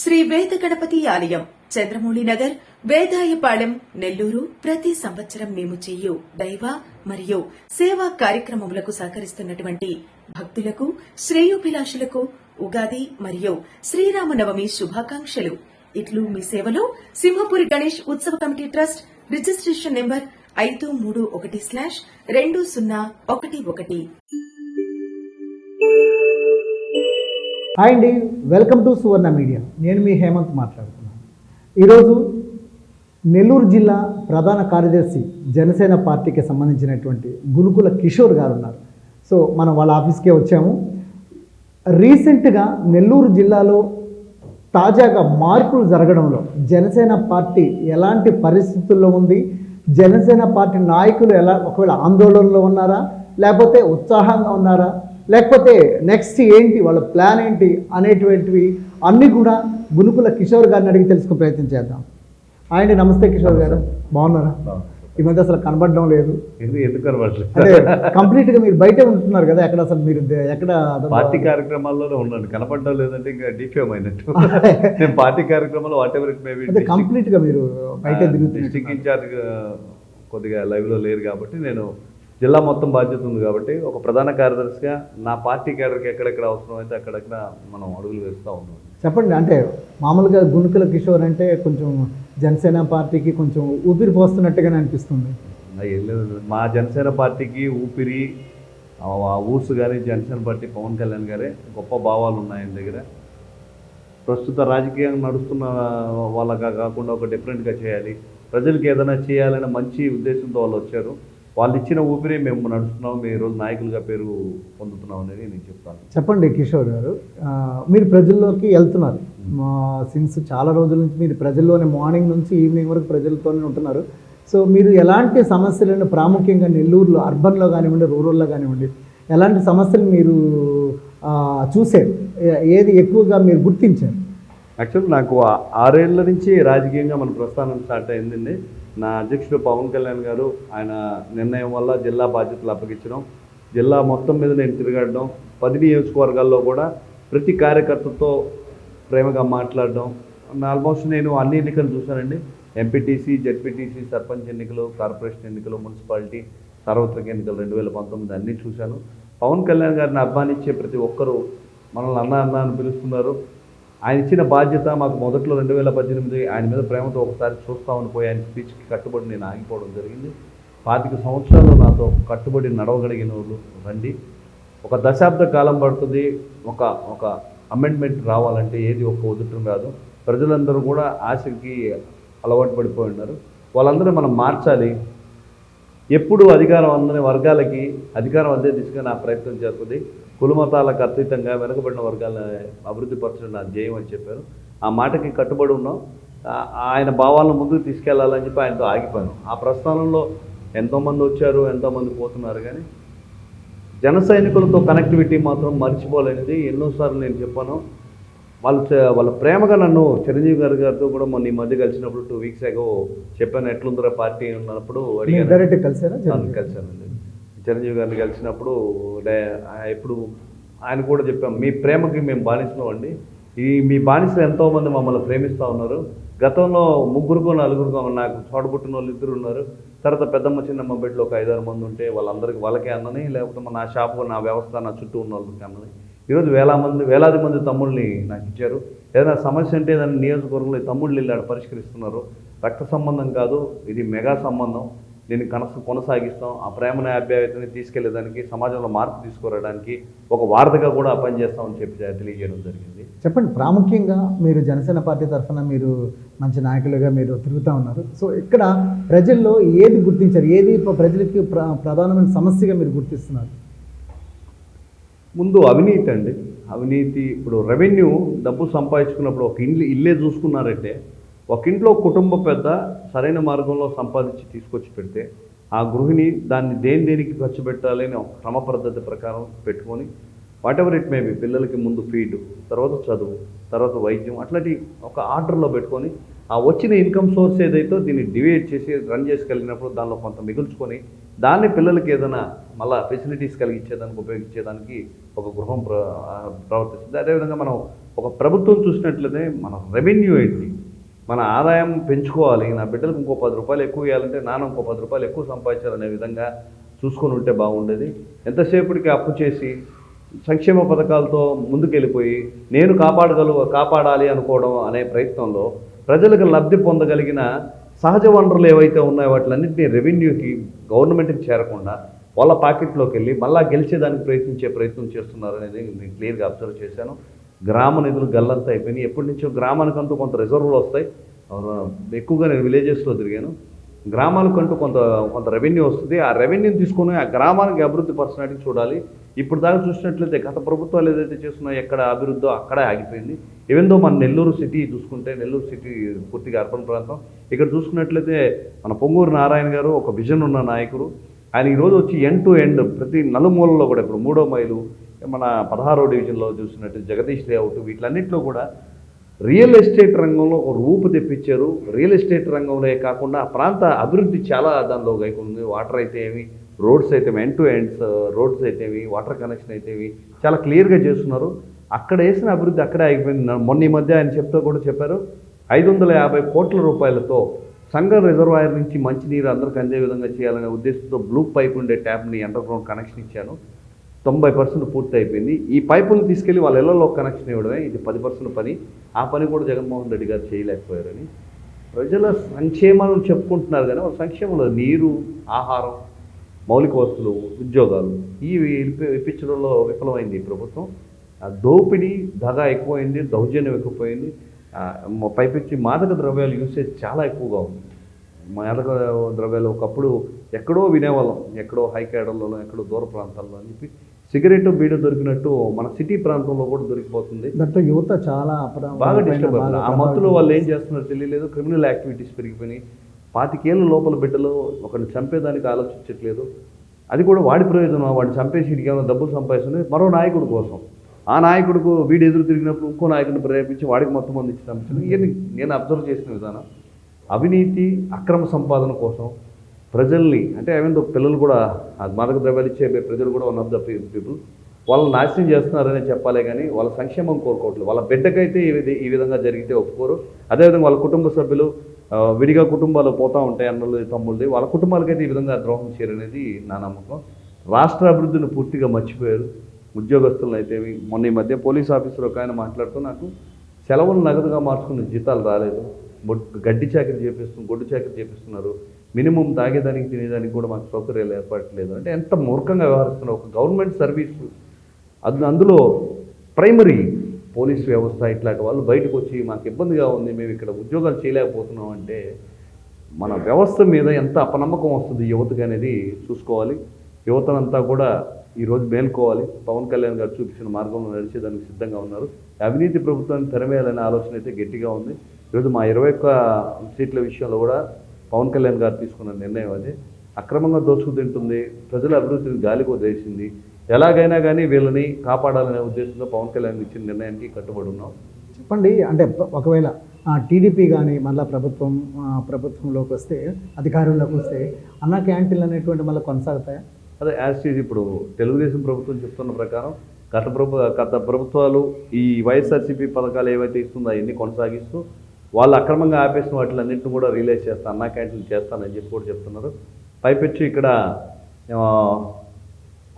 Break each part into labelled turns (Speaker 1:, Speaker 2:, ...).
Speaker 1: శ్రీ వేద గణపతి ఆలయం చంద్రమౌళి నగర్ వేదాయపాళెం నెల్లూరు. ప్రతి సంవత్సరం మేము చేయు దైవ మరియు సేవా కార్యక్రమములకు సహకరిస్తున్నటువంటి భక్తులకు శ్రేయోభిలాషులకు ఉగాది మరియు శ్రీరామనవమి శుభాకాంక్షలు. ఇట్లు మీ సేవలో సింహపురి గణేష్ ఉత్సవ కమిటీ ట్రస్ట్ రిజిస్ట్రేషన్ నెంబర్ ఐదు మూడు ఒకటి స్లాష్ రెండు సున్నా ఒకటి ఒకటి.
Speaker 2: హాయ్ అండి వెల్కమ్ టు సువర్ణ మీడియా. నేను మీ హేమంత్ మాట్లాడుతున్నాను. ఈరోజు నెల్లూరు జిల్లా ప్రధాన కార్యదర్శి జనసేన పార్టీకి సంబంధించినటువంటి గునుకుల కిషోర్ గారు ఉన్నారు సో మనం వాళ్ళ ఆఫీస్కే వచ్చాము. రీసెంట్గా నెల్లూరు జిల్లాలో తాజాగా మార్పులు జరగడంలో జనసేన పార్టీ ఎలాంటి పరిస్థితుల్లో ఉంది? జనసేన పార్టీ నాయకులు ఎలా ఒకవేళ ఆందోళనలో ఉన్నారా? లేకపోతే ఉత్సాహంగా ఉన్నారా? లేకపోతే నెక్స్ట్ ఏంటి వాళ్ళ ప్లాన్ ఏంటి అనేటువంటివి అన్నీ కూడా గునుకుల కిషోర్ గారిని అడిగి తెలుసుకునే ప్రయత్నం చేద్దాం. ఆయన నమస్తే కిషోర్ గారు. బాగున్నారా? ఈ మధ్య అసలు కనబడడం లేదు.
Speaker 3: ఎందుకు కనబడలేదు?
Speaker 2: అంటే కంప్లీట్గా మీరు బయటే ఉంటున్నారు కదా ఎక్కడ అసలు మీరు ఎక్కడ
Speaker 3: పార్టీ కార్యక్రమాల్లోనే ఉన్నాను. కనపడడం లేదంటే ఇంకా డిఫేమ్ అయినట్టు. నేను పార్టీ కార్యక్రమాలు వాట్ ఎవర్ ఇట్
Speaker 2: అంటే కంప్లీట్గా మీరు బయటే
Speaker 3: డిస్టిక్ ఇన్ఛార్జ్ కొద్దిగా లైవ్లో లేరు కాబట్టి నేను జిల్లా మొత్తం బాధ్యత ఉంది కాబట్టి ఒక ప్రధాన కార్యదర్శిగా నా పార్టీ క్యాడర్కి ఎక్కడెక్కడ అవసరం అయితే అక్కడక్కడ మనం అడుగులు వేస్తూ ఉన్నాం.
Speaker 2: చెప్పండి అంటే మామూలుగా గుణుకుల కిషోర్ అంటే కొంచెం జనసేన పార్టీకి కొంచెం ఊపిరి పోస్తున్నట్టుగానే అనిపిస్తుంది.
Speaker 3: మా జనసేన పార్టీకి ఊపిరి ఊసు కానీ జనసేన పార్టీ పవన్ కళ్యాణ్ గారే గొప్ప భావాలు ఉన్నాయి ఆయన దగ్గర. ప్రస్తుత రాజకీయంగా నడుస్తున్న వాళ్ళగా కాకుండా ఒక డిఫరెంట్గా చేయాలి. ప్రజలకు ఏదైనా చేయాలనే మంచి ఉద్దేశంతో వాళ్ళు వచ్చారు. వాళ్ళు ఇచ్చిన ఊపిరి మేము నడుస్తున్నాం మేము ఈరోజు నాయకులుగా పేరు పొందుతున్నాం అనేది నేను చెప్తాను.
Speaker 2: చెప్పండి కిషోర్ గారు. మీరు ప్రజల్లోకి వెళ్తున్నారు. మా సిన్స్ చాలా రోజుల నుంచి మీరు ప్రజల్లోనే మార్నింగ్ నుంచి ఈవినింగ్ వరకు ప్రజలతోనే ఉంటున్నారు. సో మీరు ఎలాంటి సమస్యలను ప్రాముఖ్యంగా నెల్లూరులో అర్బన్లో కానివ్వండి రూరల్లో కానివ్వండి ఎలాంటి సమస్యలు మీరు ఏ- ఏది ఎక్కువగా మీరు గుర్తించారు?
Speaker 3: యాక్చువల్ నాకు ఆరేళ్ళ నుంచి రాజకీయంగా మన ప్రస్థానం స్టార్ట్ అయిందండి. నా అధ్యక్షుడు పవన్ కళ్యాణ్ గారు ఆయన నిర్ణయం వల్ల జిల్లా బాధ్యతలు అప్పగించడం జిల్లా మొత్తం మీద నేను తిరగడం పది నియోజకవర్గాల్లో కూడా ప్రతి కార్యకర్తతో ప్రేమగా మాట్లాడడం ఆల్మోస్ట్ నేను అన్ని ఎన్నికలు చూశానండి. ఎంపీటీసీ జెడ్పీటీసీ సర్పంచ్ ఎన్నికలు కార్పొరేషన్ ఎన్నికలు మున్సిపాలిటీ సార్వత్రిక ఎన్నికలు రెండు వేల పంతొమ్మిది అన్నీ చూశాను. పవన్ కళ్యాణ్ గారిని అభిమానించే ప్రతి ఒక్కరూ మనల్ని అన్న అన్న అని పిలుస్తున్నారు. ఆయన ఇచ్చిన బాధ్యత మాకు మొదట్లో రెండు వేల పద్దెనిమిది ఆయన మీద ప్రేమతో ఒకసారి చూస్తామని పోయి ఆయన స్పీచ్కి కట్టుబడి నేను ఆగిపోవడం జరిగింది. పాతిక సంవత్సరాలు నాతో కట్టుబడి నడవగలిగిన వాళ్ళు రండి. ఒక దశాబ్ద కాలం పడుతుంది. ఒక ఒక అమెండ్మెంట్ రావాలంటే ఏది ఒక్క ఉదుటం రాదు. ప్రజలందరూ కూడా ఆశకి అలవాటు పడిపోయి ఉన్నారు. వాళ్ళందరూ మనం మార్చాలి. ఎప్పుడు అధికారం అందని వర్గాలకి అధికారం అందే దిశగా నా ప్రయత్నం చేస్తుంది. కులమతాలకు అతీతంగా వెనుకబడిన వర్గాలను అభివృద్ధి పరచడం నా ధ్యేయం అని చెప్పారు. ఆ మాటకి కట్టుబడి ఉన్నాం. ఆయన భావాలను ముందుకు తీసుకెళ్ళాలని చెప్పి ఆయనతో ఆగిపోయాను ఆ ప్రస్థానంలో ఎంతోమంది వచ్చారు ఎంతోమంది పోతున్నారు కానీ జన సైనికులతో కనెక్టివిటీ మాత్రం మర్చిపోలేనిది. ఎన్నోసార్లు నేను చెప్పాను వాళ్ళు వాళ్ళ ప్రేమగా నన్ను చిరంజీవి గారి గారితో కూడా మొన్న ఈ మధ్య కలిసినప్పుడు టూ వీక్స్ అగో చెప్పాను ఎట్లుందిరా పార్టీ? ఉన్నప్పుడు
Speaker 2: డైరెక్ట్ కలిసారా
Speaker 3: అవును, కలిశానండి చిరంజీవి గారిని కలిసినప్పుడు ఎప్పుడు ఆయన కూడా చెప్పాం మీ ప్రేమకి మేము బానిస్తున్నాం అండి. ఈ మీ బానిసలు ఎంతోమంది మమ్మల్ని ప్రేమిస్తూ ఉన్నారు. గతంలో ముగ్గురుకో నలుగురుకో నాకు చోటపుట్టిన వాళ్ళు ఇద్దరు ఉన్నారు. తర్వాత పెద్దమ్మ చిన్నమ్మ బిడ్డలు ఒక ఐదారు మంది ఉంటే వాళ్ళందరికీ వాళ్ళకే అన్నని లేకపోతే నా షాపు నా వ్యవస్థ నా చుట్టూ ఉన్న వాళ్ళకి అన్నని ఈరోజు వేల మంది వేలాది మంది తమ్ముళ్ళని నాకు ఇచ్చారు. ఏదైనా సమస్య అంటే దాన్ని నియోజకవర్గంలో తమ్ముళ్ళు వెళ్ళాడు పరిష్కరిస్తున్నారు. రక్త సంబంధం కాదు ఇది మెగా సంబంధం. దీన్ని కనస కొనసాగిస్తాం. ఆ ప్రేమనే అభ్యాయతని తీసుకెళ్ళేదానికి సమాజంలో మార్పు తీసుకురావడానికి ఒక వార్తగా కూడా పనిచేస్తామని చెప్పి తెలియజేయడం జరిగింది.
Speaker 2: చెప్పండి ప్రాముఖ్యంగా మీరు జనసేన పార్టీ తరఫున మీరు మంచి నాయకులుగా మీరు తిరుగుతూ ఉన్నారు. సో ఇక్కడ ప్రజల్లో ఏది గుర్తించారు? ఏది ప్రజలకి ప్ర ప్రధానమైన సమస్యగా మీరు గుర్తిస్తున్నారు?
Speaker 3: ముందు అవినీతి అండి. అవినీతి ఇప్పుడు రెవెన్యూ డబ్బు సంపాదించుకున్నప్పుడు ఒక ఇల్లు ఇల్లే చూసుకున్నారంటే ఒక ఇంట్లో కుటుంబ పెద్ద సరైన మార్గంలో సంపాదించి తీసుకొచ్చి పెడితే ఆ గృహిణి దాన్ని దేని దేనికి ఖర్చు పెట్టాలి అని ఒక క్రమ పద్ధతి ప్రకారం పెట్టుకొని whatever it may be పిల్లలకి ముందు ఫీడ్ తర్వాత చదువు తర్వాత వైద్యం అట్లాంటి ఒక ఆర్డర్లో పెట్టుకొని ఆ వచ్చిన ఇన్కమ్ సోర్స్ ఏదైతే దీన్ని డివైడ్ చేసి రన్ చేసుకెళ్ళినప్పుడు దానిలో కొంత మిగుల్చుకొని దాన్ని పిల్లలకి ఏదైనా మళ్ళా ఫెసిలిటీస్ కలిగించేదానికి ఉపయోగించేదానికి ఒక గృహం ప్ర ప్రవర్తిస్తుంది. అదేవిధంగా మనం ఒక ప్రభుత్వం చూసినట్లయితే మన రెవెన్యూ ఏంటి? మన ఆదాయం పెంచుకోవాలి. నా బిడ్డలకు ఇంకో పది రూపాయలు ఎక్కువ ఇవ్వాలంటే నాన్న ఇంకో పది రూపాయలు ఎక్కువ సంపాదించాలనే విధంగా చూసుకొని ఉంటే బాగుండేది. ఎంతసేపటికి అప్పు చేసి సంక్షేమ పథకాలతో ముందుకెళ్ళిపోయి నేను కాపాడగలు కాపాడాలి అనుకోవడం అనే ప్రయత్నంలో ప్రజలకు లబ్ధి పొందగలిగిన సహజ వనరులు ఏవైతే ఉన్నాయో వాటిలన్నింటినీ రెవెన్యూకి గవర్నమెంట్కి చేరకుండా వాళ్ళ పాకెట్లోకి వెళ్ళి మళ్ళా గెలిచేదానికి ప్రయత్నించే ప్రయత్నం చేస్తున్నారు అనేది నేను క్లియర్గా అబ్జర్వ్ చేశాను. గ్రామ నిధులు గల్లంతా అయిపోయినాయి. ఎప్పటి నుంచో గ్రామానికంటూ కొంత రిజర్వులు వస్తాయి. ఎక్కువగా నేను విలేజెస్లో తిరిగాను. గ్రామాలకంటూ కొంత కొంత రెవెన్యూ వస్తుంది. ఆ రెవెన్యూని తీసుకొని ఆ గ్రామానికి అభివృద్ధి పరచడానికి చూడాలి. ఇప్పుడు దాకా చూసినట్లయితే గత ప్రభుత్వాలు ఏదైతే చేస్తున్నా ఎక్కడ అభివృద్ధో అక్కడే ఆగిపోయింది. ఏవేందో మన నెల్లూరు సిటీ చూసుకుంటే నెల్లూరు సిటీ పూర్తిగా అర్బన్ ప్రాంతం ఇక్కడ చూసుకున్నట్లయితే మన పొంగూరు నారాయణ గారు ఒక విజన్ ఉన్న నాయకుడు. ఆయన ఈరోజు వచ్చి ఎండ్ టు ఎండ్ ప్రతి నలుమూలలో కూడా ఇప్పుడు మూడో మైలు మన పదహారో డివిజన్లో చూసినట్టు జగదీష్ లేఅవుట్ వీటిలన్నింటిలో కూడా రియల్ ఎస్టేట్ రంగంలో ఒక రూపు తెప్పించారు. రియల్ ఎస్టేట్ రంగంలో కాకుండా ఆ ప్రాంత అభివృద్ధి చాలా దానిలో గైకుంది వాటర్ అయితే ఏమి రోడ్స్ అయితే ఎండ్ టు ఎండ్స్ రోడ్స్ అయితేవి వాటర్ కనెక్షన్ అయితేవి చాలా క్లియర్గా చేస్తున్నారు. అక్కడ వేసిన అభివృద్ధి అక్కడే ఆగిపోయింది. మొన్న ఈ మధ్య ఆయన చెప్తూ కూడా చెప్పారు. ఐదు వందల యాభై కోట్ల రూపాయలతో సంగం రిజర్వాయర్ నుంచి మంచినీరు అందరికీ అందే విధంగా చేయాలనే ఉద్దేశంతో బ్లూ పైప్ ఉండే ట్యాప్ని అండర్ గ్రౌండ్ కనెక్షన్ ఇచ్చాను. తొంభై పర్సెంట్ పూర్తి అయిపోయింది. ఈ పైపులను తీసుకెళ్ళి వాళ్ళ ఇళ్ళలో కనెక్షన్ ఇవ్వడమే ఇది పది పర్సెంట్ పని. ఆ పని కూడా జగన్మోహన్ రెడ్డి గారు చేయలేకపోయారని. ప్రజల సంక్షేమాలను చెప్పుకుంటున్నారు కానీ వాళ్ళ సంక్షేమంలో నీరు ఆహారం మౌలిక వస్తువులు ఉద్యోగాలు ఇవి ఇప్పి- ఇప్పించడంలో విఫలమైంది ఈ ప్రభుత్వం. దోపిడీ దగ ఎక్కువైంది దౌర్జన్యం ఎక్కువైంది. పైపెచ్చి మాదక ద్రవ్యాల యూసేజ్ చాలా ఎక్కువగా ఉంది. మాదక ద్రవ్యాలు ఒకప్పుడు ఎక్కడో వినేవాళ్ళం ఎక్కడో హైకేడల్లోనో ఎక్కడో దూర ప్రాంతాల్లో అని చెప్పి. సిగరెట్ బీడ దొరికినట్టు మన సిటీ ప్రాంతంలో కూడా దొరికిపోతుంది.
Speaker 2: దాంట్లో యువత చాలా
Speaker 3: బాగా డిస్టర్బ్ అవుతుంది ఆ మత్తులో వాళ్ళు ఏం చేస్తున్నారో తెలియలేదు. క్రిమినల్ యాక్టివిటీస్ పెరిగిపోయినాయి. పాతికేళ్ళ లోపల బిడ్డలు ఒకరిని చంపేదానికి ఆలోచించట్లేదు. అది కూడా వాడి ప్రయోజనం. వాడిని చంపేసి వీడికి ఏమైనా డబ్బులు సంపాదిస్తుంది. మరో నాయకుడి కోసం. ఆ నాయకుడికి వీడు ఎదురు తిరిగినప్పుడు ఇంకో నాయకుడిని ప్రేరేపించి వాడికి మొత్తం మంది ఇచ్చి చంపించడం. ఇవన్నీ నేను అబ్జర్వ్ చేసిన విధానం. అవినీతి అక్రమ సంపాదన కోసం ప్రజల్ని అంటే ఏమైందో పిల్లలు కూడా ఆ మాదక ద్రవ్యాలు ఇచ్చే ప్రజలు కూడా వన్ ఆఫ్ ద పీపుల్ వాళ్ళని నాశనం చేస్తున్నారని చెప్పాలే కానీ వాళ్ళ సంక్షేమం కోరుకోవట్లేదు. వాళ్ళ బిడ్డకైతే ఈ విధంగా జరిగితే ఒప్పుకోరు. అదేవిధంగా వాళ్ళ కుటుంబ సభ్యులు విడిగా కుటుంబాలు పోతూ ఉంటాయి అన్నలు తమ్ముళ్ళది. వాళ్ళ కుటుంబాలకైతే ఈ విధంగా ద్రోహం చేయరనేది నా నమ్మకం. రాష్ట్ర అభివృద్ధిని పూర్తిగా మర్చిపోయారు. ఉద్యోగస్తులను అయితే మొన్న ఈ మధ్య పోలీస్ ఆఫీసర్ ఒక ఆయన మాట్లాడుతూ నాకు సెలవులు నగదుగా మార్చుకున్న జీతాలు రాలేదు. గడ్డి చాకరీ చేపిస్తు గొడ్డు చాకరీ చేపిస్తున్నారు. మినిమం తాగేదానికి తినేదానికి కూడా మాకు సౌకర్యాలు ఏర్పడట్లేదు అంటే ఎంత మూర్ఖంగా వ్యవహరిస్తున్నారు. ఒక గవర్నమెంట్ సర్వీస్. అది అందులో ప్రైమరీ పోలీస్ వ్యవస్థ ఇట్లాంటి వాళ్ళు బయటకు వచ్చి మాకు ఇబ్బందిగా ఉంది మేము ఇక్కడ ఉద్యోగాలు చేయలేకపోతున్నాం అంటే మన వ్యవస్థ మీద ఎంత అపనమ్మకం వస్తుంది యువతకి అనేది చూసుకోవాలి. యువతనంతా కూడా ఈరోజు మేల్కోవాలి. పవన్ కళ్యాణ్ గారు చూపించిన మార్గంలో నడిచేదానికి సిద్ధంగా ఉన్నారు. అవినీతి ప్రభుత్వాన్ని తెరవేయాలనే ఆలోచన అయితే గట్టిగా ఉంది. ఈరోజు మా ఇరవై ఒక్క సీట్ల విషయంలో కూడా పవన్ కళ్యాణ్ గారు తీసుకున్న నిర్ణయం అది. అక్రమంగా దోచుకు తింటుంది ప్రజల అభివృద్ధిని గాలికి వదిలేసింది ఎలాగైనా కానీ వీళ్ళని కాపాడాలనే ఉద్దేశంతో పవన్ కళ్యాణ్ ఇచ్చిన నిర్ణయానికి కట్టుబడి ఉన్నాం.
Speaker 2: చెప్పండి అంటే ఒకవేళ టీడీపీ కానీ మళ్ళీ ప్రభుత్వం ప్రభుత్వంలోకి వస్తే అధికారంలోకి వస్తే అన్న క్యాంటీన్లు అనేటువంటి మళ్ళీ కొనసాగుతాయా?
Speaker 3: అదే యాజ్ ఈజ్ ఇప్పుడు తెలుగుదేశం ప్రభుత్వం చెప్తున్న ప్రకారం గత ప్రభు గత ప్రభుత్వాలు ఈ వైఎస్ఆర్సీపీ పథకాలు ఏవైతే ఇస్తుందో అవన్నీ కొనసాగిస్తూ వాళ్ళు అక్రమంగా ఆపేసిన వాటిలన్నింటిని కూడా రిలీజ్ చేస్తాను అన్నా క్యాంటీన్ చేస్తానని చెప్పి కూడా చెప్తున్నారు. పైపెచ్చి ఇక్కడ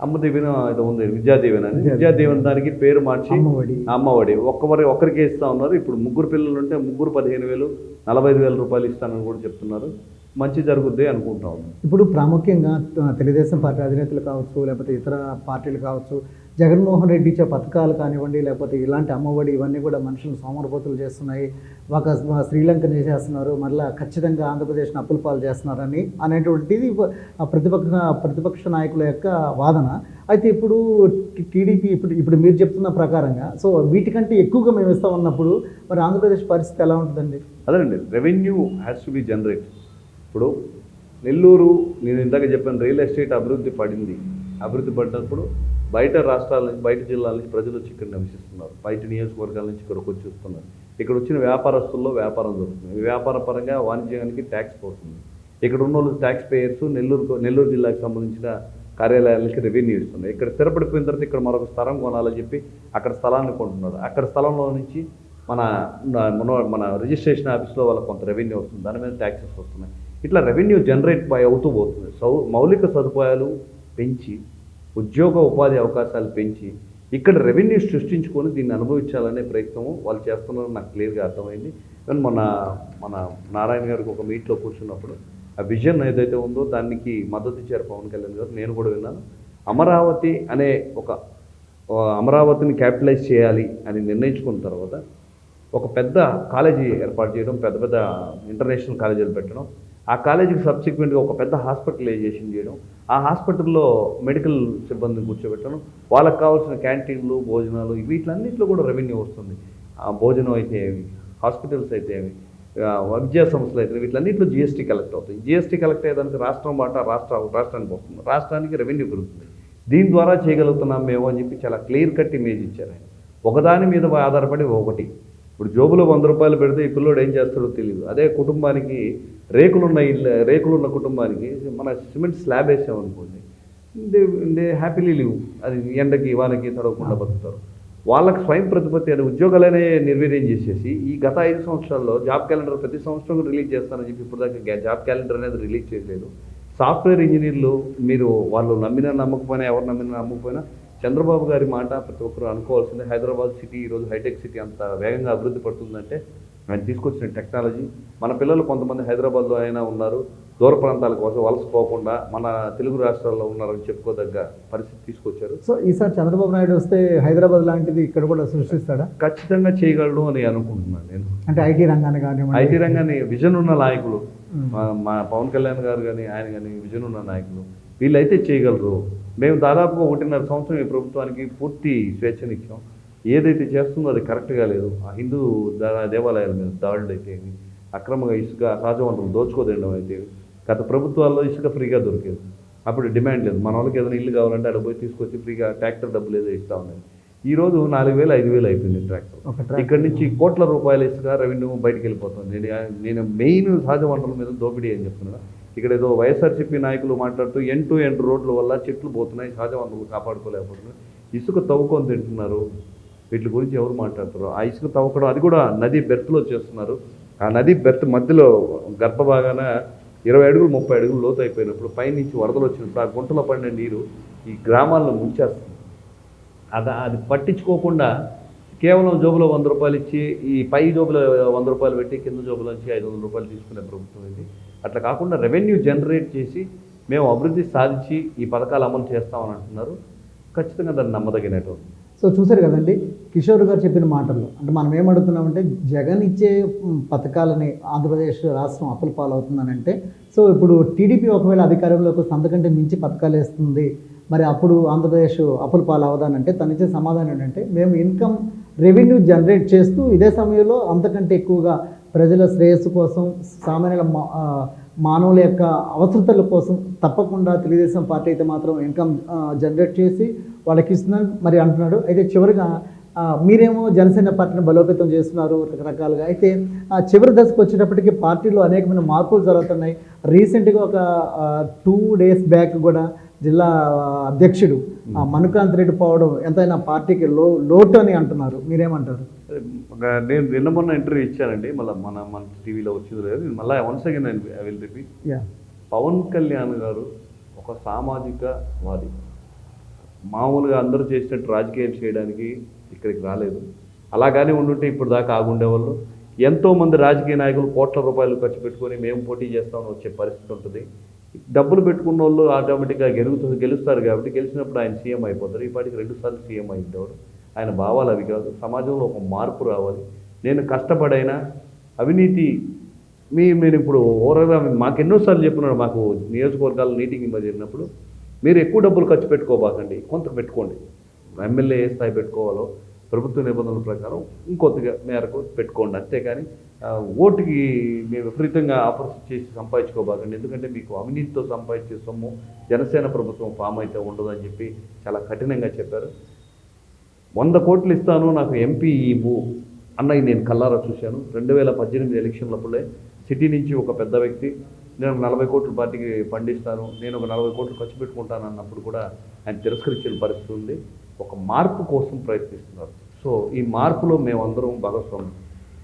Speaker 3: ఆ, అమ్మ దీవెన ఇది ఉంది విద్యా దీవెన అని. విద్యా దీవెన దానికి పేరు మార్చి
Speaker 2: అమ్మఒడి.
Speaker 3: అమ్మఒడి. ఒక్కరి ఒక్కరికే ఇస్తా ఉన్నారు. ఇప్పుడు ముగ్గురు పిల్లలు ఉంటే ముగ్గురు పదిహేను వేలు నలభై ఐదు వేల రూపాయలు ఇస్తానని కూడా చెప్తున్నారు. మంచి జరుగుద్ది అనుకుంటా
Speaker 2: ఇప్పుడు ప్రాముఖ్యంగా తెలుగుదేశం పార్టీ అధినేతలు కావచ్చు లేకపోతే ఇతర పార్టీలు కావచ్చు జగన్మోహన్ రెడ్డి ఇచ్చే పథకాలు కానివ్వండి లేకపోతే ఇలాంటి అమ్మఒడి ఇవన్నీ కూడా మనుషులను సోమరపోతులు చేస్తున్నాయి. ఒక శ్రీలంకని చేసేస్తున్నారు మళ్ళీ ఖచ్చితంగా ఆంధ్రప్రదేశ్ని అప్పుల పాలు చేస్తున్నారని అనేటువంటిది ప్రతిపక్ష ప్రతిపక్ష నాయకుల యొక్క వాదన. అయితే ఇప్పుడు టీడీపీ ఇప్పుడు ఇప్పుడు మీరు చెప్తున్న ప్రకారంగా సో వీటికంటే ఎక్కువగా మేము ఇస్తామన్నప్పుడు మరి ఆంధ్రప్రదేశ్ పరిస్థితి ఎలా ఉంటుందండి?
Speaker 3: అదేనండి revenue has to be generate ఇప్పుడు నెల్లూరు నేను ఇందాక చెప్పాను రియల్ ఎస్టేట్ అభివృద్ధి పడింది. అభివృద్ధి పడినప్పుడు బయట రాష్ట్రాల నుంచి బయట జిల్లాల నుంచి ప్రజలు వచ్చి ఇక్కడ నివసిస్తున్నారు. బయట నియోజకవర్గాల నుంచి ఇక్కడికి వచ్చి వస్తున్నారు. ఇక్కడ వచ్చిన వ్యాపారస్తుల్లో వ్యాపారం జరుగుతుంది. వ్యాపార పరంగా వాణిజ్యానికి ట్యాక్స్ పోతుంది. ఇక్కడ ఉన్న వాళ్ళు ట్యాక్స్ పేయర్స్ నెల్లూరు నెల్లూరు జిల్లాకు సంబంధించిన కార్యాలయాలకి రెవెన్యూ ఇస్తుంది ఇక్కడ స్థిరపడిపోయిన తర్వాత ఇక్కడ మరొక స్థలం కొనాలని చెప్పి అక్కడ స్థలాన్ని కొంటున్నారు. అక్కడ స్థలంలో నుంచి మన మన మన రిజిస్ట్రేషన్ ఆఫీస్లో వాళ్ళకి కొంత రెవెన్యూ వస్తుంది. దాని మీద ట్యాక్సెస్ వస్తున్నాయి. ఇట్లా రెవెన్యూ జనరేట్ బై అవుతూ పోతుంది. సౌ మౌలిక సదుపాయాలు పెంచి ఉద్యోగ ఉపాధి అవకాశాలు పెంచి ఇక్కడ రెవెన్యూ సృష్టించుకొని దీన్ని అనుభవించాలనే ప్రయత్నము వాళ్ళు చేస్తున్నారని నాకు క్లియర్గా అర్థమైంది. కానీ మన మన నారాయణ గారికి ఒక మీట్లో కూర్చున్నప్పుడు ఆ విజన్ ఏదైతే ఉందో దానికి మద్దతు ఇచ్చారు పవన్ కళ్యాణ్ గారు నేను కూడా విన్నాను. అమరావతి అనే ఒక అమరావతిని క్యాపిటలైజ్ చేయాలి అని నిర్ణయించుకున్న తర్వాత ఒక పెద్ద కాలేజీ ఏర్పాటు చేయడం పెద్ద పెద్ద ఇంటర్నేషనల్ కాలేజీలు పెట్టడం ఆ కాలేజీకి సబ్సిక్వెంట్గా ఒక పెద్ద హాస్పిటలైజేషన్ చేయడం ఆ హాస్పిటల్లో మెడికల్ సిబ్బందిని కూర్చోబెట్టడం వాళ్ళకి కావాల్సిన క్యాంటీన్లు భోజనాలు వీటిలన్నింటిలో కూడా రెవెన్యూ వస్తుంది. ఆ భోజనం అయితే ఏమి హాస్పిటల్స్ అయితే ఏమి విద్యా సంస్థలు అయితే వీటిలన్నింటిలో జిఎస్టీ కలెక్ట్ అవుతుంది జిఎస్టీ కలెక్ట్ అయ్యేదానికి రాష్ట్రం బాట రాష్ట్ర రాష్ట్రానికి వస్తుంది. రాష్ట్రానికి రెవెన్యూ పెరుగుతుంది. దీని ద్వారా చేయగలుగుతున్నాం మేము అని చెప్పి చాలా క్లియర్ కట్ ఇమేజ్ ఇచ్చారు ఆయన. ఒకదాని మీద ఆధారపడి ఒకటి. ఇప్పుడు జోబులో వంద రూపాయలు పెడితే ఈ పిల్లోడు ఏం చేస్తాడో తెలియదు అదే కుటుంబానికి రేకులున్న ఇల్లు రేకులున్న కుటుంబానికి మన సిమెంట్ స్లాబ్ వేసామనుకోండి దే దే హ్యాపీలీ లివ్. అది ఎండకి వానకి తడవకుండా బతుకుతారు. వాళ్ళకి స్వయం ప్రతిపత్తి అనే ఉద్యోగాలనే నిర్వీర్యం చేసేసి ఈ గత ఐదు సంవత్సరాల్లో జాబ్ క్యాలెండర్ ప్రతి సంవత్సరం రిలీజ్ చేస్తానని చెప్పి ఇప్పుడు దాకా జాబ్ క్యాలెండర్ అనేది రిలీజ్ చేయలేదు. సాఫ్ట్వేర్ ఇంజనీర్లు మీరు వాళ్ళు నమ్మినా నమ్మకపోయినా ఎవరు నమ్మినా నమ్మకపోయినా చంద్రబాబు గారి మాట ప్రతి ఒక్కరు అనుకోవాల్సిందే. హైదరాబాద్ సిటీ ఈరోజు హైటెక్ సిటీ అంత వేగంగా అభివృద్ధి పడుతుందంటే ఆయన తీసుకొచ్చిన టెక్నాలజీ. మన పిల్లలు కొంతమంది హైదరాబాద్లో అయినా ఉన్నారు. దూర ప్రాంతాల కోసం వలస పోకుండా మన తెలుగు రాష్ట్రాల్లో ఉన్నారని చెప్పుకోదగ్గ పరిస్థితి తీసుకొచ్చారు.
Speaker 2: సో ఈసారి చంద్రబాబు నాయుడు వస్తే హైదరాబాద్ లాంటిది ఇక్కడ కూడా సృష్టిస్తాడా?
Speaker 3: ఖచ్చితంగా చేయగలడు అని అనుకుంటున్నాను నేను.
Speaker 2: అంటే ఐటీ రంగాన్ని కానివ్వండి.
Speaker 3: ఐటీ రంగాన్ని విజన్ ఉన్న నాయకులు. మా పవన్ కళ్యాణ్ గారు కానీ ఆయన కానీ విజన్ ఉన్న నాయకులు. వీళ్ళైతే చేయగలరు. మేము దాదాపుగా ఒకటిన్నర సంవత్సరం ఈ ప్రభుత్వానికి పూర్తి స్వేచ్ఛనిచ్చాం. ఏదైతే చేస్తుందో అది కరెక్ట్గా లేదు. ఆ హిందూ దేవాలయాల మీద దాడులు అయితే అక్రమంగా ఇసుక సహజ వనరులు దోచుకోదేయడం అయితే గత ప్రభుత్వాల్లో ఇసుక ఫ్రీగా దొరికేది. అప్పుడు డిమాండ్ లేదు. మన వాళ్ళకి ఏదైనా ఇల్లు కావాలంటే అక్కడ పోయి తీసుకొచ్చి ఫ్రీగా ట్రాక్టర్ డబ్బులు ఏదో ఇస్తా ఉన్నాయి ఈ రోజు నాలుగు వేలు ఐదు వేలు అయిపోయింది ట్రాక్టర్. ఇక్కడ నుంచి కోట్ల రూపాయల ఇసుక రెవెన్యూ బయటికి వెళ్ళిపోతుంది. నేను నేను మెయిన్ సహజ వనరుల మీద దోపిడీ అని చెప్తున్నా ఇక్కడ ఏదో వైఎస్ఆర్సీపీ నాయకులు మాట్లాడుతూ ఎన్ టు ఎండ్ రోడ్ల వల్ల చెట్లు పోతున్నాయి సహజ వనరులు కాపాడుకోలేకపోతున్నాయి ఇసుక తవ్వుకొని తింటున్నారు. వీటి గురించి ఎవరు మాట్లాడుతారు ఆ ఇసుక తవ్వకడం అది కూడా నది బెర్త్లో చేస్తున్నారు. ఆ నది బెర్త్ మధ్యలో గర్భభాగాన ఇరవై అడుగులు ముప్పై అడుగులు లోతు అయిపోయినప్పుడు పైనుంచి వరదలు వచ్చినప్పుడు ఆ గుంటలో పడిన నీరు ఈ గ్రామాలను ముంచేస్తుంది. అది అది పట్టించుకోకుండా కేవలం జోబులో వంద రూపాయలు ఇచ్చి ఈ పై జోబులో వంద రూపాయలు పెట్టి కింద జోబులో నుంచి ఐదు వందల రూపాయలు తీసుకునే ప్రభుత్వం ఇది. అట్లా కాకుండా రెవెన్యూ జనరేట్ చేసి మేము అభివృద్ధి సాధించి ఈ పథకాలు అమలు చేస్తామని అంటున్నారు. ఖచ్చితంగా దాన్ని నమ్మదగినటువంటి
Speaker 2: సో చూశారు కదండి కిషోర్ గారు చెప్పిన మాటల్లో అంటే మనం ఏమడుగుతున్నామంటే జగన్ ఇచ్చే పథకాలని ఆంధ్రప్రదేశ్ రాష్ట్రం అప్పులు పాలవుతుందనంటే సో ఇప్పుడు టీడీపీ ఒకవేళ అధికారంలోకి వస్తే అంతకంటే మించి పథకాలు వేస్తుంది. మరి అప్పుడు ఆంధ్రప్రదేశ్ అప్పులు పాలవదానంటే తను ఇచ్చే సమాధానం ఏంటంటే మేము ఇన్కమ్ రెవెన్యూ జనరేట్ చేస్తూ ఇదే సమయంలో అంతకంటే ఎక్కువగా ప్రజల శ్రేయస్సు కోసం సామాన్యుల మా- మానవుల యొక్క అవసరతల కోసం తప్పకుండా తెలుగుదేశం పార్టీ అయితే మాత్రం ఇన్కమ్ జనరేట్ చేసి వాళ్ళకి ఇస్తున్నాను మరి అంటున్నాడు అయితే చివరిగా మీరేమో జనసేన పార్టీని బలోపేతం చేస్తున్నారు రకరకాలుగా. అయితే ఆ చివరి దశకు వచ్చేటప్పటికి పార్టీలో అనేకమైన మార్పులు జరుగుతున్నాయి. రీసెంట్గా ఒక టూ డేస్ బ్యాక్ కూడా జిల్లా అధ్యక్షుడు. ఆ, మనుకాంత్ రెడ్డి పోవడం ఎంతైనా పార్టీకి లో లోటు అని అంటున్నారు. మీరేమంటారు?
Speaker 3: నేను నిన్న మొన్న ఇంటర్వ్యూ ఇచ్చానండి. మళ్ళీ మన మన టీవీలో వచ్చింది లేదు. మళ్ళీ once again I will repeat.
Speaker 2: Yeah.
Speaker 3: Pawan Kalyan garu ఒక సామాజిక వాది మామూలుగా అందరూ చేసినట్టు రాజకీయాలు చేయడానికి ఇక్కడికి రాలేదు. అలాగానే ఉండుంటే ఇప్పుడు దాకా ఆగుండేవాళ్ళు. ఎంతోమంది రాజకీయ నాయకులు కోట్ల రూపాయలు ఖర్చు పెట్టుకొని మేము పోటీ చేస్తామని వచ్చే పరిస్థితి ఉంటుంది. డబ్బులు పెట్టుకున్న వాళ్ళు ఆటోమేటిక్గా గెలుగుతుంది గెలుస్తారు కాబట్టి గెలిచినప్పుడు ఆయన సీఎం అయిపోతారు. ఈ పాటికి రెండుసార్లు సీఎం అయిపోవడం ఆయన భావాలు అవి కాదు. సమాజంలో ఒక మార్పు రావాలి. నేను కష్టపడైనా అవినీతి మీ మీరు ఇప్పుడు ఓవరాల్గా మాకు ఎన్నోసార్లు చెప్పినాడు మాకు నియోజకవర్గాలు మీటింగ్ మధ్య జరిగినప్పుడు మీరు ఎక్కువ డబ్బులు ఖర్చు పెట్టుకోబాకండి. కొంత పెట్టుకోండి. ఎమ్మెల్యే ఏ స్థాయి పెట్టుకోవాలో ప్రభుత్వ నిబంధనల ప్రకారం ఇంకొద్దిగా మేరకు పెట్టుకోండి. అంతేకాని కానీ ఓటుకి మేము విపరీతంగా ఆఫర్స్ చేసి సంపాదించుకోబాకండి. ఎందుకంటే మీకు అవినీతితో సంపాదించే సొమ్ము జనసేన ప్రభుత్వం ఫామ్ అయితే ఉండదని చెప్పి చాలా కఠినంగా చెప్పారు. వంద కోట్లు ఇస్తాను నాకు ఎంపీ ఇవ్వు అన్నయ్య నేను కల్లారా చూశాను. రెండు వేల పద్దెనిమిది ఎలక్షన్లప్పుడే సిటీ నుంచి ఒక పెద్ద వ్యక్తి నేను నలభై కోట్లు పార్టీకి పండిస్తాను నేను ఒక నలభై కోట్లు ఖర్చు పెట్టుకుంటాను అన్నప్పుడు కూడా ఆయన తిరస్కరించిన పరిస్థితి ఉంది. ఒక మార్పు కోసం ప్రయత్నిస్తున్నారు. సో ఈ మార్పులో మేమందరం భాగస్వామ్యం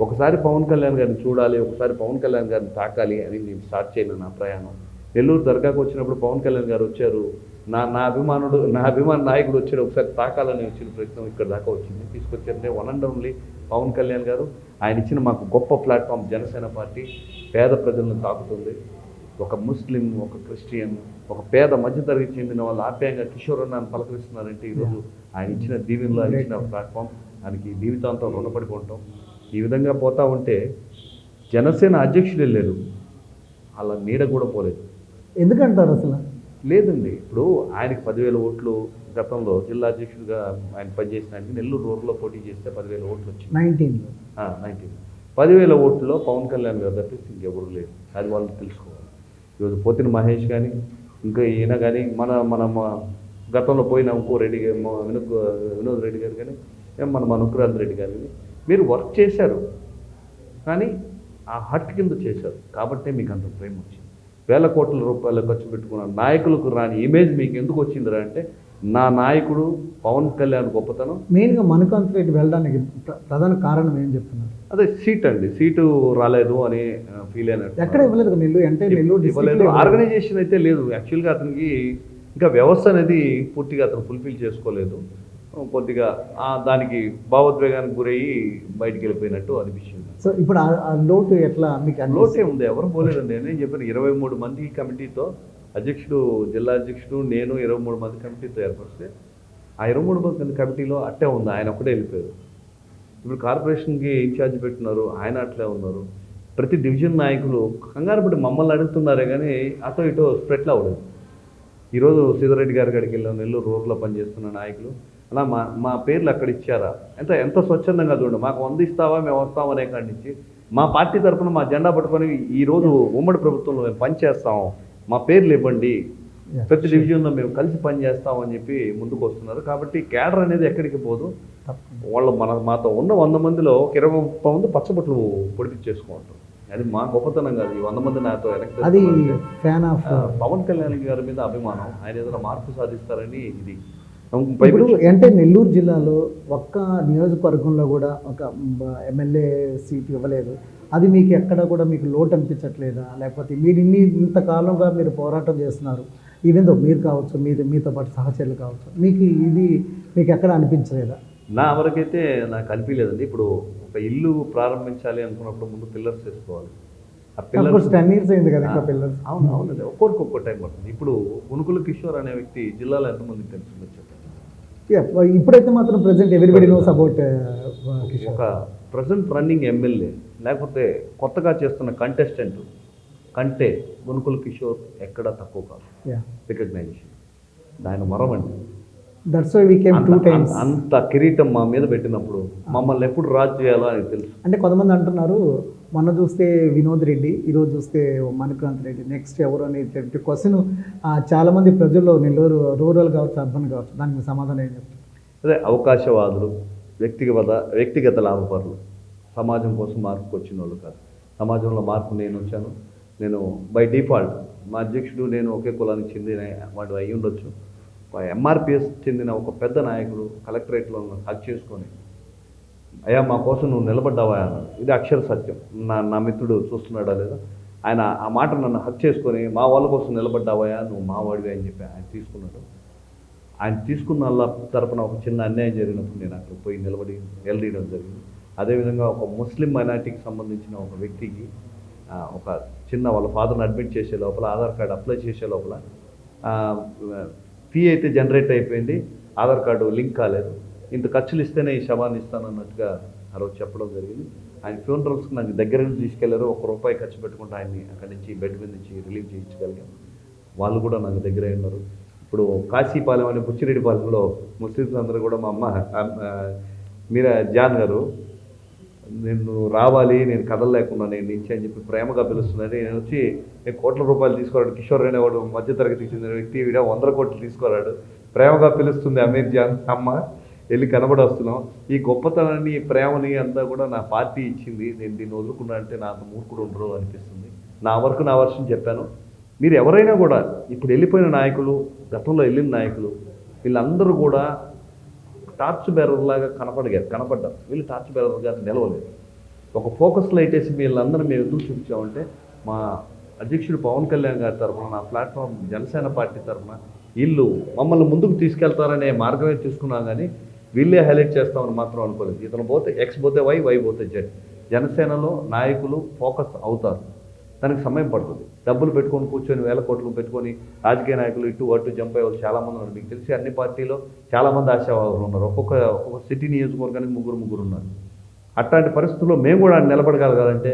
Speaker 3: ఒకసారి పవన్ కళ్యాణ్ గారిని చూడాలి ఒకసారి పవన్ కళ్యాణ్ గారిని తాకాలి అని నేను స్టార్ట్ చేయను నా ప్రయాణం. నెల్లూరు దర్గాకు వచ్చినప్పుడు పవన్ కళ్యాణ్ గారు వచ్చారు. నా నా అభిమానుడు నా అభిమాన నాయకుడు వచ్చాడు ఒకసారి తాకాలని వచ్చిన ప్రయత్నం ఇక్కడ దాకా వచ్చింది. తీసుకొచ్చారంటే one and only Pawan Kalyan garu. ఆయన ఇచ్చిన మాకు గొప్ప ప్లాట్ఫామ్ జనసేన పార్టీ పేద ప్రజలను తాకుతుంది. ఒక ముస్లిం ఒక క్రిస్టియన్ ఒక పేద మధ్యతరగతి చెందిన వాళ్ళు ఆప్యాయంగా కిషోర్ అన్న పలకరిస్తున్నారంటే ఈరోజు ఆయన ఇచ్చిన దీవెనలో ఆయన ఇచ్చిన ప్లాట్ఫామ్. ఆయనకి జీవితాంతం రుణపడి ఉంటాం. ఈ విధంగా పోతా ఉంటే జనసేన అధ్యక్షుడు వెళ్ళారు అలా నీడ కూడా పోలేదు.
Speaker 2: ఎందుకంటారు అసలు?
Speaker 3: లేదండి. ఇప్పుడు ఆయనకి పదివేల ఓట్లు గతంలో జిల్లా అధ్యక్షుడిగా ఆయన పనిచేసిన నెల్లూరు రోడ్లో పోటీ చేస్తే పదివేల ఓట్లు వచ్చింది.
Speaker 2: నైన్టీన్లో.
Speaker 3: నైన్టీన్. పదివేల ఓట్లలో పవన్ కళ్యాణ్ గారు తప్పిస్తే ఇంకెవరు లేరు. అది వాళ్ళు తెలుసుకోవాలి. ఈరోజు పోతిన మహేష్ కానీ ఇంకా ఈయన కానీ మన మన గతంలో పోయిన ఇంకో రెడ్డి వినోద్ వినోద్ రెడ్డి గారు కానీ మన మనుకురాజ్ రెడ్డి గారు కానీ మీరు వర్క్ చేశారు కానీ ఆ హట్ కింద చేశారు. కాబట్టే మీకు అంత ప్రేమ వచ్చింది. వేల కోట్ల రూపాయలు ఖర్చు పెట్టుకున్న నాయకులకు రాని ఇమేజ్ మీకు ఎందుకు వచ్చిందిరా అంటే నా నాయకుడు పవన్ కళ్యాణ్ గొప్పతనం.
Speaker 2: మెయిన్గా మణికాంత్ రెడ్డి వెళ్ళడానికి ప్ర- ప్రధాన కారణం ఏం చెప్తున్నారు?
Speaker 3: అదే సీట్ అండి. సీటు రాలేదు అని ఫీల్ అయినట్టు
Speaker 2: ఎక్కడ ఇవ్వలేదు నెల్లూరు అంటే నెల్లూరు
Speaker 3: ఇవ్వలేదు. ఆర్గనైజేషన్ అయితే లేదు. యాక్చువల్గా అతనికి ఇంకా వ్యవస్థ అనేది పూర్తిగా అతను ఫుల్ఫిల్ చేసుకోలేదు. కొద్దిగా ఆ దానికి భావోద్వేగానికి గురయ్యి బయటికి వెళ్ళిపోయినట్టు అనిపించింది.
Speaker 2: సో ఇప్పుడు లోటు ఎట్లా? మీకు?
Speaker 3: లోటే ఉంది ఎవరు పోలేదండి. నేను చెప్పాను ఇరవై మూడు మంది కమిటీతో అధ్యక్షుడు జిల్లా అధ్యక్షుడు నేను ఇరవై మూడు మంది కమిటీతో ఏర్పరిస్తే ఆ ఇరవై మూడు మంది కమిటీలో అట్టే ఉంది. ఆయన ఒక్కడే వెళ్ళిపోయారు. ఇప్పుడు కార్పొరేషన్కి ఇన్ఛార్జ్ పెట్టినారు ఆయన అట్లే ఉన్నారు. ప్రతి డివిజన్ నాయకులు కంగారు పడి మమ్మల్ని అడుగుతున్నారే కానీ అటో ఇటో స్ప్రెడ్లు అవ్వలేదు. ఈరోజు సీతారెడ్డి గారి కాడికి వెళ్ళాం నెల్లూరు రోడ్లో పనిచేస్తున్న నాయకులు. అలా మా మా పేర్లు అక్కడ ఇచ్చారా? ఎంత ఎంత స్వచ్ఛందంగా చూడండి. మాకు వంద ఇస్తావా మేము వస్తామనే కాడి నుంచి మా పార్టీ తరఫున మా జెండా పట్టుకొని ఈరోజు ఉమ్మడి ప్రభుత్వంలో మేము పనిచేస్తాం. మా పేర్లు ఇవ్వండి. ప్రతి డివిజన్లో మేము కలిసి పనిచేస్తాం అని చెప్పి ముందుకు వస్తున్నారు. కాబట్టి క్యాడర్ అనేది ఎక్కడికి పోదు. వాళ్ళు మన మాతో ఉన్న వంద మందిలో ఒక ఇరవై ముప్పై మంది పచ్చబొట్లు పొడిపించేసుకుంటారు. అది మా గొప్పతనం కాదు. ఈ వంద మంది నాతో
Speaker 2: అది ఫ్యాన్ ఆఫ్
Speaker 3: పవన్ కళ్యాణ్ గారి మీద అభిమానం. ఆయన ఏదైనా మార్పు సాధిస్తారని ఇది.
Speaker 2: ఇప్పుడు అంటే నెల్లూరు జిల్లాలో ఒక్క నియోజకవర్గంలో కూడా ఒక ఎమ్మెల్యే సీట్ ఇవ్వలేదు. అది మీకు ఎక్కడ కూడా మీకు లోటు అనిపించట్లేదా? లేకపోతే మీరు ఇన్ని ఇంతకాలంగా మీరు పోరాటం చేస్తున్నారు. ఈవెన్ మీరు కావచ్చు మీరు మీతో పాటు సహచరులు కావచ్చు మీకు ఇది మీకు ఎక్కడ అనిపించలేదా?
Speaker 3: నా వరకైతే నాకు అనిపించలేదండి. ఇప్పుడు ఒక ఇల్లు ప్రారంభించాలి అనుకున్నప్పుడు ముందు పిల్లర్స్ వేసుకోవాలి. పిల్లర్స్
Speaker 2: టెన్ ఇయర్స్ అయింది కదా ఇంకా పిల్లలు
Speaker 3: అవును అవునండి. ఒక్కొరికి ఒక్కో టైం పడుతుంది. ఇప్పుడు గునుకుల కిషోర్ అనే వ్యక్తి జిల్లాలో ఎంతమందికి తెలుసు?
Speaker 2: ఇప్పుడైతే మాత్రం ప్రజెంట్ ఎవ్రీబడి నోస్ అబౌట్
Speaker 3: ఒక ప్రజెంట్ రన్నింగ్ ఎమ్మెల్యే లేకపోతే కొత్తగా చేస్తున్న కంటెస్టెంట్ కంటే గునుకుల కిషోర్ ఎక్కడ తక్కువ కాదు.
Speaker 2: యా
Speaker 3: రికగ్నైజేషన్ ఆయన వరం అండి
Speaker 2: that's why we came to
Speaker 3: అంత-
Speaker 2: టైమ్స్
Speaker 3: అంత కిరీటం మా మీద పెట్టినప్పుడు మమ్మల్ని ఎప్పుడు రాజు చేయాలో అని తెలుసు.
Speaker 2: అంటే కొంతమంది అంటున్నారు మొన్న చూస్తే వినోద్ రెడ్డి ఈరోజు చూస్తే మణికాంత్ రెడ్డి నెక్స్ట్ ఎవరు అనేటువంటి క్వశ్చన్ చాలామంది ప్రజల్లో నెల్లూరు రూరల్ కావచ్చు అర్బన్ కావచ్చు దానికి సమాధానం ఏం చెప్తారు?
Speaker 3: అదే అవకాశవాదులు వ్యక్తిగత వ్యక్తిగత లాభపరులు సమాజం కోసం మార్పుకు వచ్చిన వాళ్ళు కాదు. సమాజంలో మార్పు నేను వచ్చాను నేను బై డిఫాల్ట్ మా అధ్యక్షుడు నేను ఒకే కులానికి చెందిన వాడు అయి ఉండొచ్చు. ఎంఆర్పిఎస్ చెందిన ఒక పెద్ద నాయకుడు కలెక్టరేట్లో హక్ చేసుకొని అయ్యా మా కోసం నువ్వు నిలబడ్డావా అన్నాడు. ఇది అక్షర సత్యం. నా నా మిత్రుడు చూస్తున్నాడా లేదా? ఆయన ఆ మాట నన్ను హక్ చేసుకొని మా వాళ్ళ కోసం నిలబడ్డావా నువ్వు మా వాడివి అని చెప్పి ఆయన తీసుకున్నాడు. ఆయన తీసుకున్న వాళ్ళ తరపున ఒక చిన్న అన్యాయం జరిగినప్పుడు నేను అక్కడ పోయి నిలబడి నిలదీయడం జరిగింది. అదేవిధంగా ఒక ముస్లిం మైనార్టీకి సంబంధించిన ఒక వ్యక్తికి ఒక చిన్న వాళ్ళ ఫాదర్ని అడ్మిట్ చేసే లోపల ఆధార్ కార్డు అప్లై చేసే లోపల ఫీ అయితే జనరేట్ అయిపోయింది. ఆధార్ కార్డు లింక్ కాలేదు. ఇంత ఖర్చులు ఇస్తేనే ఈ శవాన్ని ఇస్తానన్నట్టుగా ఆ రోజు చెప్పడం జరిగింది. ఆయన ఫ్యూనరల్స్కి నాకు దగ్గర నుంచి తీసుకెళ్ళారు. ఒక రూపాయి ఖర్చు పెట్టుకుంటే ఆయన్ని అక్కడి నుంచి బెడ్ మీద నుంచి రిలీవ్ చేయించగలిగాం వాళ్ళు కూడా నాకు దగ్గర ఉన్నారు. ఇప్పుడు కాశీపాలెం అనే బుచ్చిరెడ్డిపాలెంలో ముస్లిమ్స్ అందరూ కూడా మా అమ్మ మీరా జాన్ గారు నేను రావాలి నేను కదలలేకున్నా నేను నుంచి అని చెప్పి ప్రేమగా పిలుస్తున్నారు. నేను వచ్చి నేను కోట్ల రూపాయలు తీసుకురాడు. కిషోర్ అనేవాడు మధ్యతరగతికి చెందిన వ్యక్తి వీడ వందల కోట్లు తీసుకురాడు. ప్రేమగా పిలుస్తుంది అమీర్ జాన్ అమ్మ. వెళ్ళి కనబడొస్తున్నాం. ఈ గొప్పతనాన్ని ప్రేమని అంతా కూడా నా పార్టీ ఇచ్చింది. నేను దీన్ని వదులుకున్నా అంటే నా మూర్ఖుడు ఉండరు అనిపిస్తుంది. నా వరకు నా వర్షం చెప్పాను. మీరు ఎవరైనా కూడా ఇప్పుడు వెళ్ళిపోయిన నాయకులు గతంలో వెళ్ళిన నాయకులు వీళ్ళందరూ కూడా టార్చ్ బేరర్ లాగా కనపడగారు కనపడ్డారు. వీళ్ళు టార్చ్ బేరర్ నిలవలేదు. ఒక ఫోకస్ లైట్ వేసి వీళ్ళందరూ మేము ఎదురు చూపించామంటే మా అధ్యక్షుడు పవన్ కళ్యాణ్ గారి తరఫున నా ప్లాట్ఫామ్ జనసేన పార్టీ తరఫున వీళ్ళు మమ్మల్ని ముందుకు తీసుకెళ్తారనే మార్గమే తీసుకున్నాం కానీ వీళ్ళే హైలైట్ చేస్తామని మాత్రం అనుకోలేదు. ఇతను పోతే ఎక్స్ పోతే వై వై పోతే జెడ్ జనసేనలో నాయకులు ఫోకస్ అవుతారు. దానికి సమయం పడుతుంది. డబ్బులు పెట్టుకొని కూర్చొని వేల కోట్లు పెట్టుకొని రాజకీయ నాయకులు ఇటు అటు జంప్ అయ్యే వాళ్ళు చాలామంది ఉన్నారు. మీకు తెలిసి అన్ని పార్టీలో చాలామంది ఆశావాదులు ఉన్నారు. ఒక్కొక్క ఒక్కొక్క సిటీ నియోజకవర్గానికి ముగ్గురు ముగ్గురు ఉన్నారు. అట్లాంటి పరిస్థితుల్లో మేము కూడా నిలబడగలగాలంటే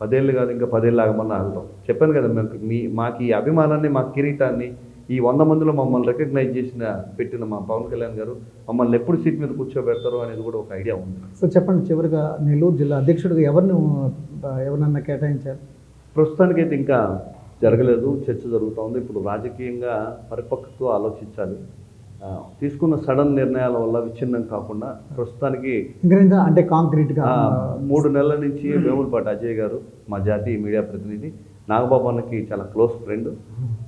Speaker 3: పదేళ్ళు కాదు ఇంకా పదేళ్ళు ఆగమన్నా ఆగుతాం చెప్పాను కదా మీ మాకు ఈ అభిమానాన్ని మా కిరీటాన్ని ఈ వంద మందిలో మమ్మల్ని రికగ్నైజ్ చేసిన పెట్టిన మా పవన్ కళ్యాణ్ గారు మమ్మల్ని ఎప్పుడు సీట్ మీద కూర్చోబెడతారో అనేది కూడా ఒక ఐడియా ఉంది.
Speaker 2: సో చెప్పండి చివరిగా నెల్లూరు జిల్లా అధ్యక్షుడిగా ఎవరిని ఎవరినన్నా కేటాయించారు?
Speaker 3: ప్రస్తుతానికైతే ఇంకా జరగలేదు చర్చ జరుగుతూ ఉంది ఇప్పుడు రాజకీయంగా పరిపక్వతో ఆలోచించాలి. తీసుకున్న సడన్ నిర్ణయాల వల్ల విచ్ఛిన్నం కాకుండా ప్రస్తుతానికి
Speaker 2: అంటే కాంక్రీట్గా
Speaker 3: మూడు నెలల నుంచి వేములపాటి అజయ్ గారు మా జాతీయ మీడియా ప్రతినిధి నాగబాబు అన్నకి చాలా క్లోజ్ ఫ్రెండ్.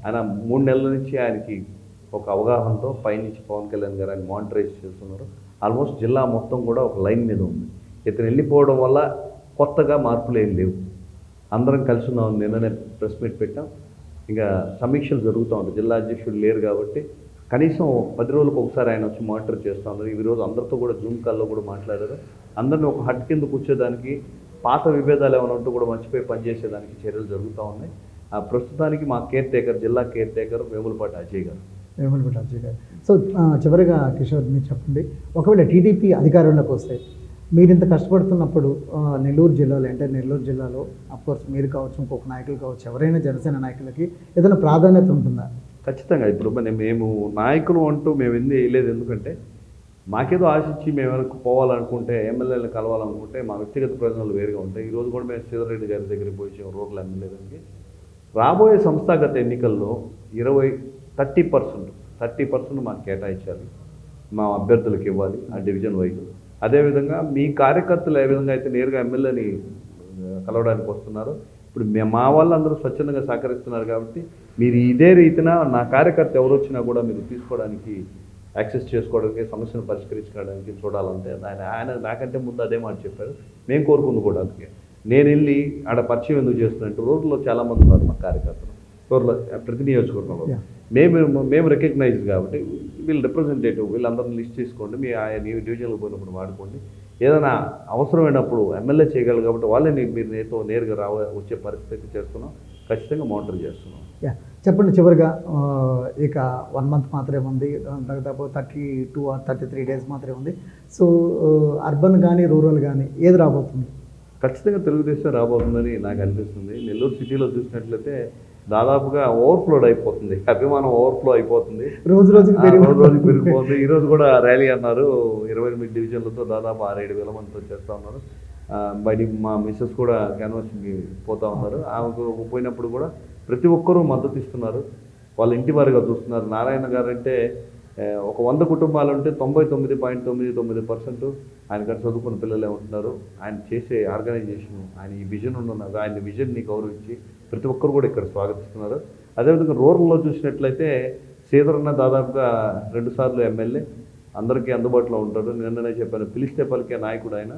Speaker 3: ఆయన మూడు నెలల నుంచి ఆయనకి ఒక అవగాహనతో పైనుంచి పవన్ కళ్యాణ్ గారు ఆయన మానిటరైజ్ చేస్తున్నారు. ఆల్మోస్ట్ జిల్లా మొత్తం కూడా ఒక లైన్ మీద ఉంది. ఇతను వెళ్ళిపోవడం వల్ల కొత్తగా మార్పులు ఏం లేవు. అందరం కలిసి ఉన్నాం. నిన్ననే ప్రెస్ మీట్ పెట్టాం. ఇంకా సమీక్షలు జరుగుతూ ఉంటాయి. జిల్లా అధ్యక్షుడు లేరు కాబట్టి కనీసం పది రోజులకు ఒకసారి ఆయన వచ్చి మానిటర్ చేస్తూ ఉన్నారు. ఈ రోజు అందరితో కూడా జూమ్ కాల్లో కూడా మాట్లాడారు. అందరిని ఒక హట్ కింద కూర్చోడానికి పాత విభేదాలు ఏమైనా ఉంటూ కూడా మర్చిపోయి పనిచేసేదానికి చర్యలు జరుగుతూ ఉన్నాయి. ప్రస్తుతానికి మా కేర్ టేకర్ జిల్లా కేర్ టేకర్ వేములపాటి అజయ్ గారు.
Speaker 2: వేములపేట అజయ్ గారు. సో చివరిగా కిషోర్ మీరు చెప్పండి ఒకవేళ టీడీపీ అధికారంలోకి వస్తే మీరు ఇంత కష్టపడుతున్నప్పుడు నెల్లూరు జిల్లాలో అంటే నెల్లూరు జిల్లాలో కోర్స్ మీరు కావచ్చు ఇంకొక నాయకులు కావచ్చు ఎవరైనా జనసేన నాయకులకి ఏదైనా ప్రాధాన్యత ఉంటుందా?
Speaker 3: ఖచ్చితంగా. ఇప్పుడు మేము నాయకులు అంటూ మేము ఎందుకు వేయలేదు. ఎందుకంటే మాకేదో ఆశించి మేము వెనక్కి పోవాలనుకుంటే ఎమ్మెల్యేలను కలవాలనుకుంటే మా వ్యక్తిగత ప్రయోజనాలు వేరుగా ఉంటాయి. ఈరోజు కూడా మేము శ్రీధర్ గారి దగ్గరికి పోయి రూరల్ ఎమ్మెల్యే దగ్గరికి రాబోయే సంస్థాగత ఎన్నికల్లో ఇరవై థర్టీ పర్సెంట్ థర్టీ పర్సెంట్ మాకు కేటాయించాలి. మా అభ్యర్థులకు ఇవ్వాలి ఆ డివిజన్ వైజ్. అదేవిధంగా మీ కార్యకర్తలు ఏ విధంగా అయితే నేరుగా ఎమ్మెల్యేని కలవడానికి వస్తున్నారు ఇప్పుడు మే- మా వాళ్ళందరూ స్వచ్ఛందంగా సహకరిస్తున్నారు కాబట్టి మీరు ఇదే రీతిన నా కార్యకర్త ఎవరు వచ్చినా కూడా మీరు తీసుకోవడానికి యాక్సెస్ చేసుకోవడానికి సమస్యను పరిష్కరించుకోవడానికి చూడాలంటే ఆయన ఆయన నాకంటే ముందు అదే మాట చెప్పారు. మేము కోరుకుంది కూడా అందుకే. నేను వెళ్ళి ఆడ పరిచయం ఎందుకు చేస్తున్నట్టు రోడ్లో చాలామంది ఉన్నారు మా కార్యకర్తలు. రోడ్లో ప్రతి నియోజకవర్గంలో. మేము మేము రికగ్నైజ్ కాబట్టి వీళ్ళు రిప్రజెంటేటివ్ వీళ్ళందరిని లిస్ట్ చేసుకోండి మీ ఆయా నీ డివిజన్లో పోయినప్పుడు వాడుకోండి. ఏదైనా అవసరమైనప్పుడు ఎమ్మెల్యే చేయగలరు కాబట్టి వాళ్ళే మీరు నేతో నేరుగా రావ వచ్చే పరిస్థితి చేస్తున్నాం. ఖచ్చితంగా మానిటర్ చేస్తున్నాం.
Speaker 2: చెప్పండి చివరిగా ఇక వన్ మంత్ మాత్రమే ఉంది దాదాపు thirty two or thirty three days మాత్రమే ఉంది. సో అర్బన్ కానీ రూరల్ కానీ ఏది రాబోతుంది?
Speaker 3: ఖచ్చితంగా తెలుగుదేశం రాబోతుందని నాకు అనిపిస్తుంది. నెల్లూరు సిటీలో చూసినట్లయితే దాదాపుగా ఓవర్ఫ్లోడ్ అయిపోతుంది. అభిమానం ఓవర్ఫ్లో అయిపోతుంది.
Speaker 2: రోజు
Speaker 3: రోజు రోజు
Speaker 2: పెరిగి
Speaker 3: పెరిగిపోతుంది. ఈ రోజు కూడా ర్యాలీ అన్నారు. ఇరవై ఎనిమిది డివిజన్లతో దాదాపు ఆరేడు వేల మందితో చేస్తూ ఉన్నారు. బయట మా మిస్సెస్ కూడా క్యాన్వాసింగ్కి పోతా ఉన్నారు. ఆమెకు పోయినప్పుడు కూడా ప్రతి ఒక్కరూ మద్దతు ఇస్తున్నారు. వాళ్ళ ఇంటి వారిగా చూస్తున్నారు. నారాయణ గారు అంటే ఒక వంద కుటుంబాలు ఉంటే తొంభై తొమ్మిది పాయింట్ తొమ్మిది తొమ్మిది పర్సెంట్ ఆయన గారు చదువుకున్న పిల్లలే ఉంటున్నారు ఆయన చేసే ఆర్గనైజేషన్ ఆయన ఈ విజన్ ఉన్నది ఆయన విజన్ని గౌరవించి ప్రతి ఒక్కరు కూడా ఇక్కడ స్వాగతిస్తున్నారు. అదేవిధంగా రూరల్లో చూసినట్లయితే శ్రీధరన్న దాదాపుగా రెండుసార్లు ఎమ్మెల్యే అందరికీ అందుబాటులో ఉంటాడు నిన్ననే చెప్పాను పిలిస్తే పలికే నాయకుడు ఆయన.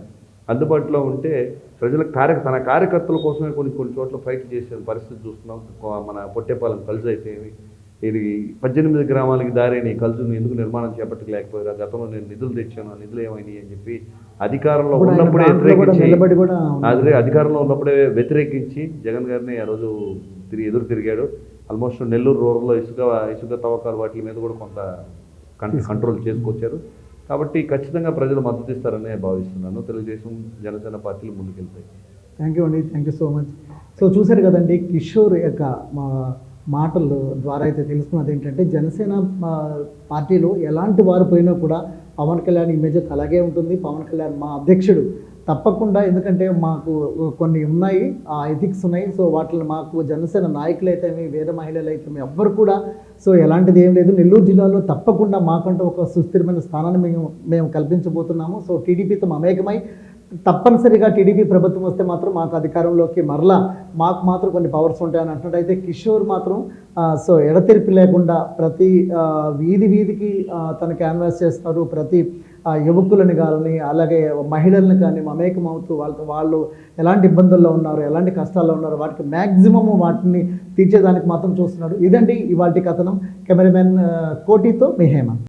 Speaker 3: అందుబాటులో ఉంటే ప్రజల కార్య తన కార్యకర్తల కోసమే కొన్ని కొన్ని చోట్ల ఫైట్ చేసే పరిస్థితి చూస్తున్నాం. మన పొట్టేపాలెం కలిసి అయితే ఇది పద్దెనిమిది గ్రామాలకి దారిని కలుసును ఎందుకు నిర్మాణం చేపట్టలేకపోయారు గతంలో నేను నిధులు తెచ్చాను ఆ నిధులు ఏమైనాయి అని చెప్పి అధికారంలో ఉన్నప్పుడే వ్యతిరేకించి అధికారంలో ఉన్నప్పుడే వ్యతిరేకించి జగన్ గారిని ఆ రోజు తిరిగి ఎదురు తిరిగాడు. ఆల్మోస్ట్ నెల్లూరు రూరల్లో ఇసుక ఇసుక తవ్వకాలు వాటి మీద కూడా కొంత కంట్రోల్ చేసుకొచ్చారు. కాబట్టి ఖచ్చితంగా ప్రజలు మద్దతు ఇస్తారనే భావిస్తున్నాను. తెలుగుదేశం జనసేన పార్టీలు ముందుకెళ్తాయి.
Speaker 2: థ్యాంక్ యూ అండి thank you so much so చూశారు కదండి కిషోర్ యొక్క మా మాటల ద్వారా అయితే తెలుసుకున్నది ఏంటంటే జనసేన పార్టీలో ఎలాంటి వారు పోయినా కూడా పవన్ కళ్యాణ్ ఇమేజ్ అలాగే ఉంటుంది. పవన్ కళ్యాణ్ మా అధ్యక్షుడు తప్పకుండా ఎందుకంటే మాకు కొన్ని ఉన్నాయి ఆ ఎథిక్స్ ఉన్నాయి. సో వాటిని మాకు జనసేన నాయకులు అయితేమి వేరే మహిళలు అయితేమి ఎవ్వరు కూడా సో ఎలాంటిది ఏం లేదు. నెల్లూరు జిల్లాలో తప్పకుండా మాకంటూ ఒక సుస్థిరమైన స్థానాన్ని మేము మేము కల్పించబోతున్నాము. సో టీడీపీతో మమేకమై తప్పనిసరిగా టీడీపీ ప్రభుత్వం వస్తే మాత్రం మాకు అధికారంలోకి మరలా మాకు మాత్రం కొన్ని పవర్స్ ఉంటాయని అంటున్నట్టు అయితే కిషోర్ మాత్రం సో ఎడతెరిపి లేకుండా ప్రతి వీధి వీధికి తన క్యాన్వాస్ చేస్తారు ప్రతి యువకులను కానీ అలాగే మహిళలను కానీ మమేకం అవుతూ వాళ్ళతో వాళ్ళు ఎలాంటి ఇబ్బందుల్లో ఉన్నారు ఎలాంటి కష్టాల్లో ఉన్నారు వాటికి మ్యాక్సిమం వాటిని తీర్చేదానికి మాత్రం చూస్తున్నాడు. ఇదండి ఇవాటి కథనం. కెమెరామెన్ కోటితో మీ హేమంత్